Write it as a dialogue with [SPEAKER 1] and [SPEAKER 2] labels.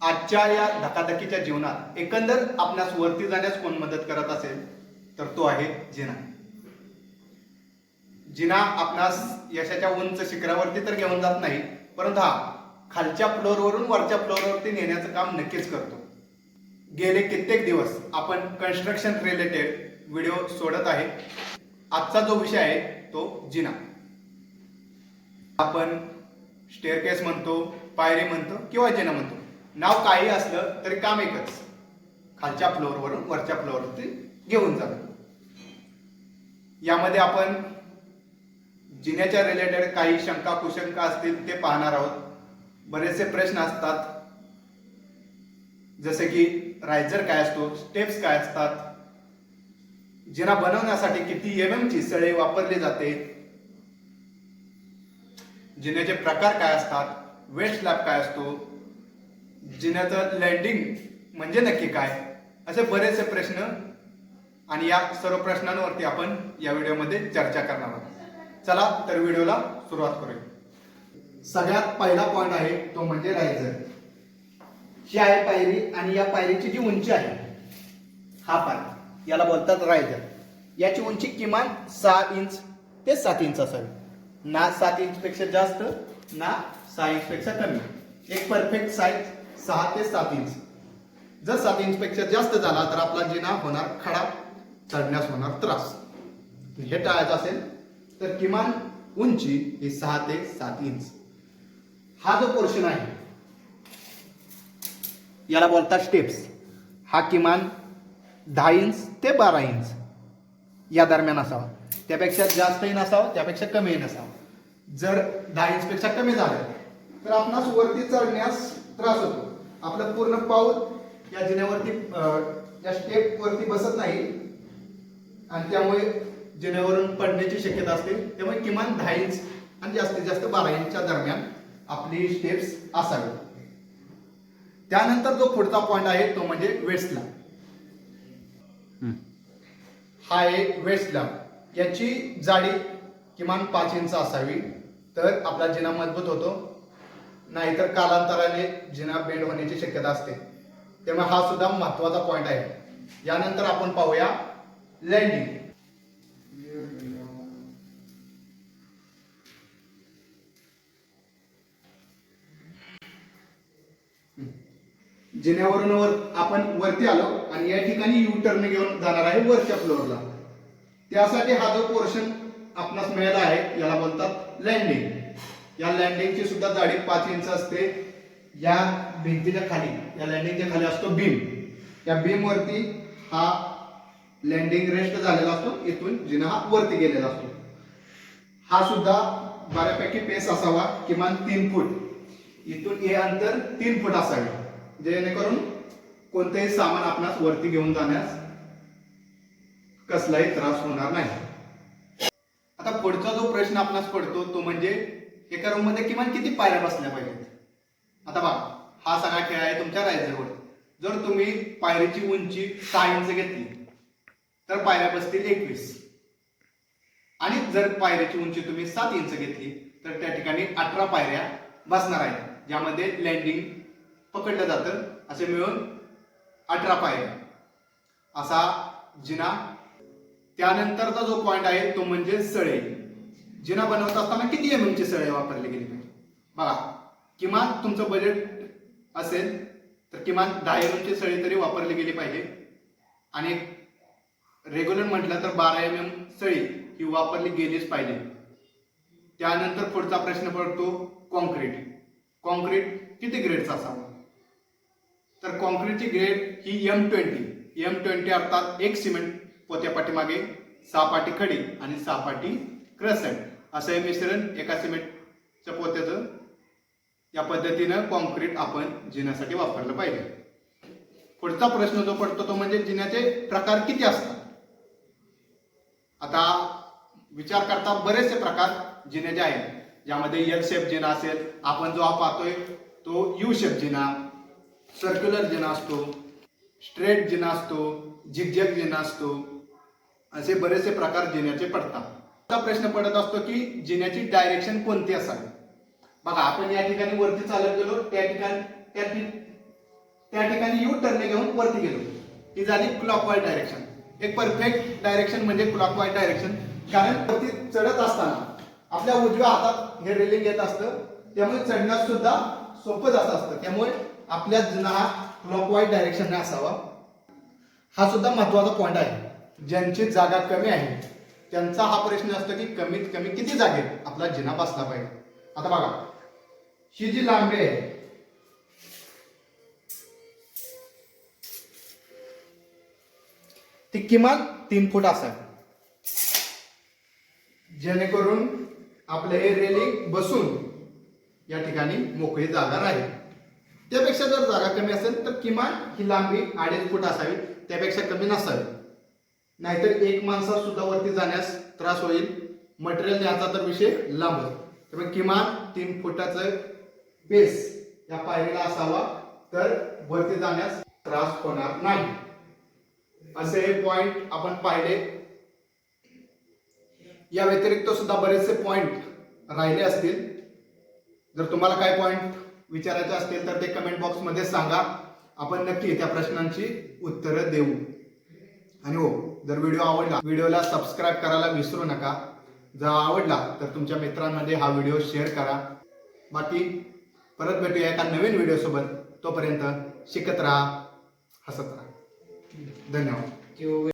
[SPEAKER 1] आजच्या या धकाधकीच्या जीवनात एकंदर आपणास वरती जाण्यास कोण मदत करत असेल तर तो आहे जिना. जिना आपणास यशाच्या उंच शिखरावरती तर घेऊन जात नाही परंतु हा खालच्या फ्लोअरवरून वरच्या फ्लोअरवरती नेण्याचं काम नक्कीच करतो. गेले कित्येक दिवस आपण कन्स्ट्रक्शन रिलेटेड व्हिडिओ सोडत आहे. आजचा जो विषय आहे तो जिना. आपण स्टेअरकेस म्हणतो पायरी म्हणतो किंवा जिना म्हणतो. नाव काही असलं तरी काम एकच. खालच्या फ्लोअरवरून वरच्या फ्लोअरवरती घेऊन जाणं. यामध्ये आपण जिन्याच्या रिलेटेड काही शंका कुशंका असतील ते पाहणार आहोत. बरेचसे प्रश्न असतात. जसे की रायझर काय असतो स्टेप्स काय असतात. जिना बनवण्यासाठी किती एम एम ची सळे वापरली जाते. जिन्याचे प्रकार काय असतात वेस्ट स्लॅब काय असतो जिन्याचं लँडिंग म्हणजे नक्की काय? असे बरेचसे प्रश्न आणि या सर्व प्रश्नांवरती आपण या व्हिडिओमध्ये चर्चा करणार आहोत. चला तर व्हिडिओला सुरुवात करूया. सगळ्यात पहिला पॉईंट आहे तो म्हणजे रायझर ही आहे पायरी आणि या पायरीची जी उंची आहे हा पाय. याला बोलतात रायझर याची उंची किमान सहा इंच ते सात इंच असावी. ना सात इंच पेक्षा जास्त ना सहा इंच पेक्षा कमी. एक परफेक्ट साईज सहा ते सात इंच जर सात इंचपेक्षा जास्त झाला तर आपला जिना होणार खडा चढण्यास होणार त्रास. हे टाळायचं असेल तर किमान उंची ही सहा ते सात इंच हा जो पोर्शन आहे याला बोलतात स्टेप्स हा किमान दहा इंच ते बारा इंच या दरम्यान असावा. त्यापेक्षा जास्तही नसावं त्यापेक्षा कमीही नसावं. जर दहा इंचपेक्षा कमी झालं तर आपणास वरती चढण्यास त्रास होतो. आपलं पूर्ण पाऊल या जिन्यावरती या स्टेप वरती बसत नाही. आणि त्यामुळे जिन्यावरून पडण्याची शक्यता असते. त्यामुळे किमान दहा इंच आणि जास्तीत जास्त बारा इंचच्या दरम्यान आपली स्टेप्स असावी. त्यानंतर जो पुढचा पॉइंट आहे तो म्हणजे वेस्टला हा एक वेस्टला याची जाडी किमान पाच इंच असावी. तर आपला जिना मजबूत होतो. नाहीतर कालांतराने जिना बेंड होण्याची शक्यता असते. त्यामुळे हा सुद्धा महत्त्वाचा पॉईंट आहे. यानंतर आपण पाहूया लँडिंग जिन्यावरून वर आपण वरती आलो आणि या ठिकाणी यू टर्न घेऊन जाणार आहे वरच्या फ्लोअरला त्यासाठी हा जो पोर्शन आपणास मिळाला आहे याला बोलतात लँडिंग या लँडिंगची सुद्धा जाडी पाच इंच असते. या भिंतीच्या खाली या लँडिंगच्या खाली असतो बीम या बीम वरती हा लँडिंग रेस्ट झालेला असतो. इथून जिना हा वरती गेलेला असतो. हा सुद्धा बऱ्यापैकी पेस असावा किमान तीन फूट. इथून हे अंतर तीन फूट असावे. जेणेकरून कोणतेही सामान आपणास वरती घेऊन जाण्यास कसलाही त्रास होणार नाही. आता पुढचा जो प्रश्न आपणास पडतो तो म्हणजे एका रूममध्ये किमान किती पायऱ्या बसल्या पाहिजेत? आता बघा हा सगळा खेळ आहे तुमच्या रायझरवर जर तुम्ही पायरीची उंची सहा इंच घेतली तर पायऱ्या बसतील एकवीस. आणि जर पायरीची उंची तुम्ही सात इंच घेतली तर त्या ठिकाणी अठरा पायऱ्या बसणार आहेत ज्यामध्ये लँडिंग पकडलं जातं. असे मिळून अठरा पायऱ्या. असा जिना. त्यानंतरचा जो पॉइंट आहे तो म्हणजे सळे. जिना बनवत असताना किती एम ची सळे वापरली गेली पाहिजे? बघा किमान तुमचं बजेट असेल तर किमान दहा एम ची सळी तरी वापरली गेली पाहिजे. आणि रेग्युलर म्हटलं तर बारा एम एम सळी ही वापरली गेलीच पाहिजे. त्यानंतर पुढचा प्रश्न पडतो कॉन्क्रीट कॉन्क्रीट किती ग्रेडचा असावा? तर कॉन्क्रीटची ग्रेड ही एम ट्वेंटी एम ट्वेंटी अर्थात एक सिमेंट पोत्या पाठीमागे सहा पाटी खडी आणि सहा पाटी क्रसंट असं हे मिश्रण एका सिमेंटच्या पोत्याचं या पद्धतीनं कॉन्क्रीट आपण जिन्यासाठी वापरलं पाहिजे. पुढचा प्रश्न जो पडतो तो म्हणजे जिन्याचे प्रकार किती असतात? आता विचार करता बरेचसे प्रकार जिन्याचे आहेत ज्यामध्ये एल शेप जिना असेल आपण जो पाहतोय तो यू शेप जिना सर्क्युलर जिना असतो स्ट्रेट जिना असतो झिगझॅग जिना असतो असे बरेचसे प्रकार जिन्याचे पडतात. प्रश्न पडत असतो की जिन्याची डायरेक्शन कोणती असावी? बघा आपण या ठिकाणी वरती चालत गेलो त्या ठिकाणी त्या त्या ठिकाणी यू टर्न घेऊन वरती गेलो. ही झाली क्लॉकवाईज डायरेक्शन एक परफेक्ट डायरेक्शन म्हणजे क्लॉकवाईज डायरेक्शन कारण वरती चढत असताना आपल्या उजव्या हातात हे रेलिंग येत असतं त्यामुळे चढण्यास सुद्धा सोपं जात असतं. त्यामुळे आपल्या जुना हा क्लॉकवाईज डायरेक्शनने असावा. हा सुद्धा महत्त्वाचा पॉईंट आहे. ज्यांची जागा कमी आहे त्यांचा हा प्रश्न असतो की कमीत कमी किती जागेत आपला जिना बसला पाहिजे? आता बघा. ही जी लांबी आहे ती किमान तीन फूट असावी जेणेकरून आपलं हे रेलिंग बसून या ठिकाणी मोकळी जागा राहील. त्यापेक्षा जर जागा कमी असेल तर किमान ही लांबी अडीच फूट असावी. त्यापेक्षा कमी नसावी. नाहीतर एक माणसा सुद्धा वरती जाण्यास त्रास होईल. मटेरियल न्यायचा तर विषय लांब त्यामुळे किमान तीन फुटाचं बेस या पायरीला असावा. तर वरती जाण्यास त्रास होणार नाही. असे हे पॉइंट आपण पाहिले. या व्यतिरिक्त सुद्धा बरेचसे पॉइंट राहिले असतील. जर तुम्हाला काय पॉइंट विचारायचे असतील तर ते कमेंट बॉक्समध्ये सांगा. आपण नक्की त्या प्रश्नांची उत्तरं देऊ. आणि हो जर व्हिडिओ आवडला व्हिडिओला सबस्क्राईब करायला विसरू नका. जर आवडला तर तुमच्या मित्रांमध्ये हा व्हिडिओ शेअर करा. बाकी परत भेटूया एका नवीन व्हिडिओसोबत तोपर्यंत शिकत राहा हसत राहा. धन्यवाद.